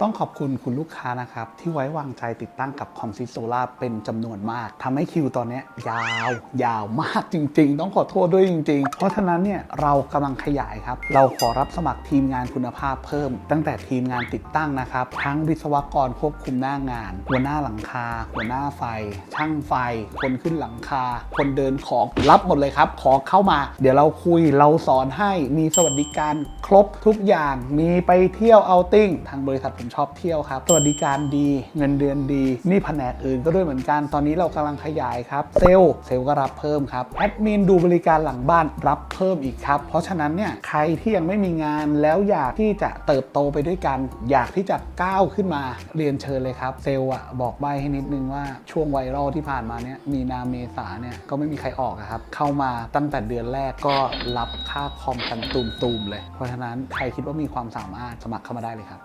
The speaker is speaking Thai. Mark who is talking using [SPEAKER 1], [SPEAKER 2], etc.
[SPEAKER 1] ต้องขอบคุณคุณลูกค้านะครับ ที่ไว้วางใจติดตั้งกับคอมซิโซล่าเป็นจำนวนมากทำให้คิวตอนนี้ยยาว ยาวมากจริง ๆ ต้องขอโทษด้วยจริง ๆ เพราะฉะนั้นเนี่ยเรากำลังขยายครับ เราขอรับสมัครทีมงานคุณภาพเพิ่ม ตั้งแต่ทีมงานติดตั้งนะครับ ทั้งวิศวกรควบคุมหน้างาน หัวหน้าหลังคา หัวหน้าไฟ ช่างไฟ คนขึ้นหลังคา คนเดินของรับหมดเลยครับ ขอเข้ามา เดี๋ยวเราคุยเราสอนให้มีสวัสดิการครบทุกอย่างมีไปเที่ยวเอาติ้งทางบริษัทผมชอบเที่ยวครับสวัสดิการดี เงินเดือนดี นี่แผนกอื่นก็ด้วยเหมือนกัน ตอนนี้เรากำลังขยายครับเซลล์เซลล์ก็รับเพิ่มครับแอดมินดูบริการหลังบ้านรับเพิ่มอีกครับ เพราะฉะนั้นเนี่ยใครที่ยังไม่มีงานแล้วอยากที่จะเติบโตไปด้วยกัน อยากที่จะก้าวขึ้นมาเรียนเชิญเลยครับ เซลล์อะบอกใบให้นิดนึงว่าช่วงไวรัลที่ผ่านมาเนี่ยมีนาเมษาเนี่ยก็ไม่มีใครออกครับ เข้ามาตั้งแต่เดือนแรกก็รับค่าคอมกันตูมๆเลย เพราะฉะนั้นใครคิดว่ามีความสามารถสมัครเข้ามาได้เลยครับ